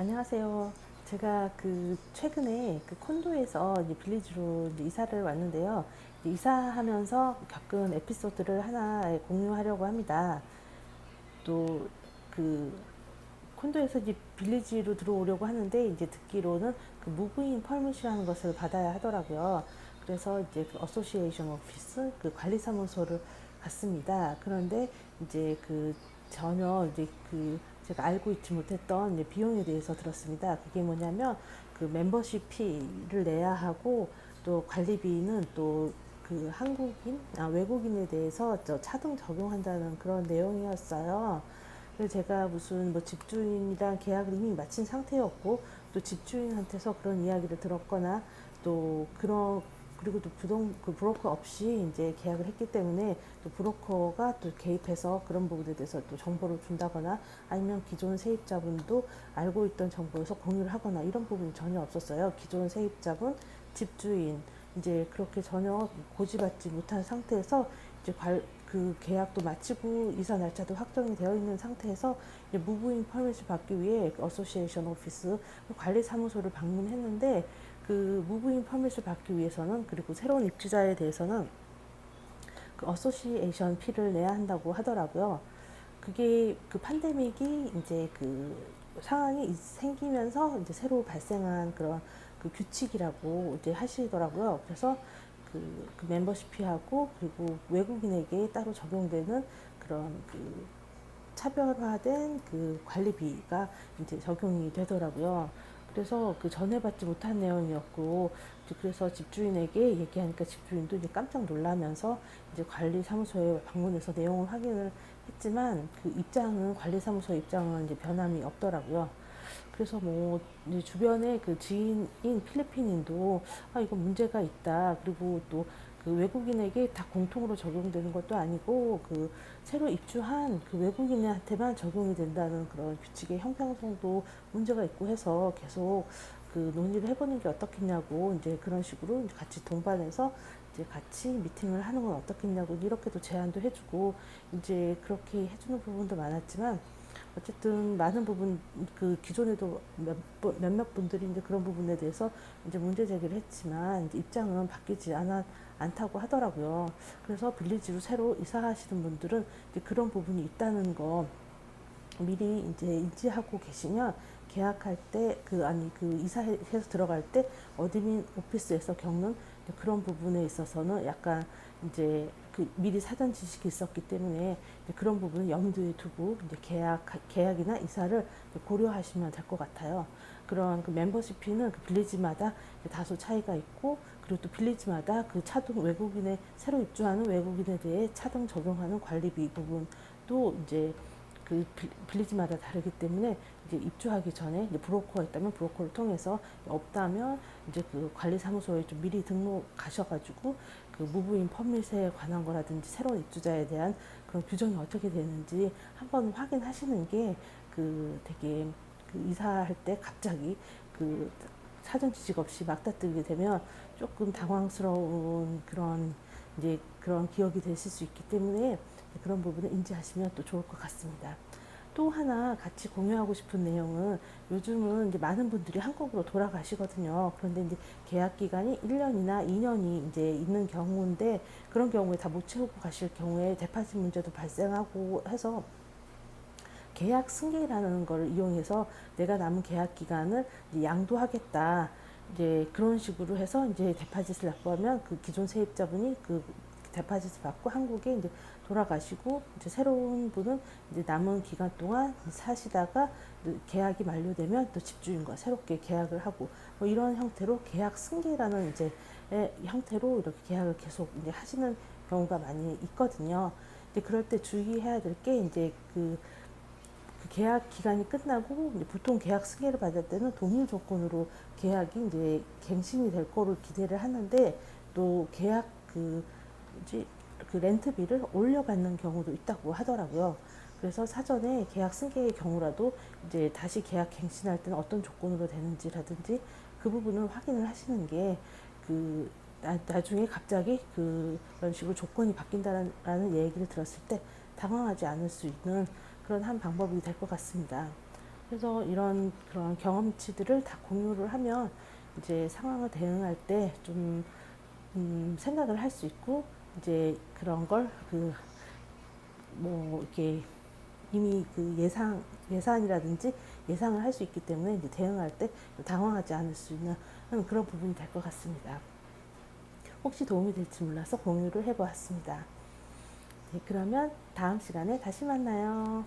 안녕하세요. 제가 그 최근에 그 콘도에서 빌리지로 이사를 왔는데요. 이사하면서 겪은 에피소드를 하나 공유하려고 합니다. 또 그 콘도에서 이제 빌리지로 들어오려고 하는데 이제 듣기로는 그 무브인 펄밋이라는 것을 받아야 하더라고요. 그래서 이제 그 어소시에이션 오피스 그 관리사무소를 갔습니다. 그런데 이제 그 전혀 이제 그 제가 알고 있지 못했던 비용에 대해서 들었습니다. 그게 뭐냐면 그 멤버십 피를 내야 하고 또 관리비는 또 그 한국인, 아, 외국인에 대해서 저 차등 적용한다는 그런 내용이었어요. 그래서 제가 무슨 뭐 집주인이랑 계약을 이미 마친 상태였고 또 집주인한테서 그런 이야기를 들었거나 또 그런 그리고 또 부동 그 브로커 없이 이제 계약을 했기 때문에 또 브로커가 또 개입해서 그런 부분에 대해서 또 정보를 준다거나 아니면 기존 세입자분도 알고 있던 정보에서 공유를 하거나 이런 부분이 전혀 없었어요. 기존 세입자분, 집주인 이제 그렇게 전혀 고지받지 못한 상태에서 이제 관, 그 계약도 마치고 이사 날짜도 확정이 되어 있는 상태에서 무브인 퍼밋을 받기 위해 그 어소시에이션 오피스 관리 사무소를 방문했는데 그 무브인 퍼밋을 받기 위해서는 그리고 새로운 입주자에 대해서는 그 어소시에이션 피를 내야 한다고 하더라고요. 그게 그 팬데믹이 이제 그 상황이 생기면서 이제 새로 발생한 그런 그 규칙이라고 이제 하시더라고요. 그래서 그, 그 멤버십 피하고 그리고 외국인에게 따로 적용되는 그런 그 차별화된 그 관리비가 이제 적용이 되더라고요. 그래서 그 전에 받지 못한 내용이었고 그래서 집주인에게 얘기하니까 집주인도 이제 깜짝 놀라면서 이제 관리사무소에 방문해서 내용을 확인을 했지만 그 입장은 관리사무소 입장은 이제 변함이 없더라고요. 그래서 뭐 주변에 그 지인인 필리핀인도 아 이거 문제가 있다. 그리고 또 그 외국인에게 다 공통으로 적용되는 것도 아니고 그 새로 입주한 그 외국인한테만 적용이 된다는 그런 규칙의 형평성도 문제가 있고 해서 계속 그 논의를 해보는 게 어떻겠냐고 이제 그런 식으로 이제 같이 동반해서 이제 같이 미팅을 하는 건 어떻겠냐고 이렇게도 제안도 해주고 이제 그렇게 해주는 부분도 많았지만 어쨌든 많은 부분 그 기존에도 몇, 몇몇 분들이 이제 그런 부분에 대해서 이제 문제 제기를 했지만 입장은 바뀌지 않아, 않다고 하더라고요. 그래서 빌리지로 새로 이사하시는 분들은 이제 그런 부분이 있다는 거 미리 이제 인지하고 계시면 계약할 때 그 아니 그 이사해서 들어갈 때 어드민 오피스에서 겪는 그런 부분에 있어서는 약간 이제 그 미리 사전 지식이 있었기 때문에 그런 부분을 염두에 두고 이제 계약 계약이나 이사를 고려하시면 될 것 같아요. 그런 그 멤버십 피는 그 빌리지마다 다소 차이가 있고 그리고 또 빌리지마다 그 차등 외국인의 새로 입주하는 외국인에 대해 차등 적용하는 관리비 부분도 이제 그 빌리지마다 다르기 때문에 이제 입주하기 전에 이제 브로커가 있다면 브로커를 통해서 없다면 이제 그 관리 사무소에 좀 미리 등록하셔가지고 그 무브인 퍼밋에 관한 거라든지 새로운 입주자에 대한 그런 규정이 어떻게 되는지 한번 확인하시는 게 그 되게 그 이사할 때 갑자기 그 사전 지식 없이 막다뜨게 되면 조금 당황스러운 그런 이제 그런 기억이 되실 수 있기 때문에 그런 부분을 인지하시면 또 좋을 것 같습니다. 또 하나 같이 공유하고 싶은 내용은 요즘은 이제 많은 분들이 한국으로 돌아가시거든요. 그런데 이제 계약 기간이 1년이나 2년이 이제 있는 경우인데 그런 경우에 다 못 채우고 가실 경우에 대파지 문제도 발생하고 해서 계약 승계라는 걸 이용해서 내가 남은 계약 기간을 양도하겠다. 이제 그런 식으로 해서 이제 데파짓을 납부하면 그 기존 세입자분이 그 데파짓을 받고 한국에 이제 돌아가시고 이제 새로운 분은 이제 남은 기간 동안 사시다가 계약이 만료되면 또 집주인과 새롭게 계약을 하고 뭐 이런 형태로 계약 승계라는 이제 형태로 이렇게 계약을 계속 이제 하시는 경우가 많이 있거든요. 이제 그럴 때 주의해야 될 게 이제 그, 그 계약 기간이 끝나고 보통 계약 승계를 받을 때는 동일 조건으로 계약이 이제 갱신이 될 거를 기대를 하는데 또 계약 그 그 렌트비를 올려받는 경우도 있다고 하더라고요. 그래서 사전에 계약 승계의 경우라도 이제 다시 계약 갱신할 때는 어떤 조건으로 되는지라든지 그 부분을 확인을 하시는 게그 나중에 갑자기 그런 식으로 조건이 바뀐다라는 얘기를 들었을 때 당황하지 않을 수 있는 그런 한 방법이 될 것 같습니다. 그래서 이런 그런 경험치들을 다 공유를 하면 이제 상황을 대응할 때좀 음, 생각을 할 수 있고 이제 그런 걸 그 뭐 이렇게 이미 그 예상 예산이라든지 예상을 할 수 있기 때문에 이제 대응할 때 당황하지 않을 수 있는 그런 부분이 될 것 같습니다. 혹시 도움이 될지 몰라서 공유를 해보았습니다. 네, 그러면 다음 시간에 다시 만나요.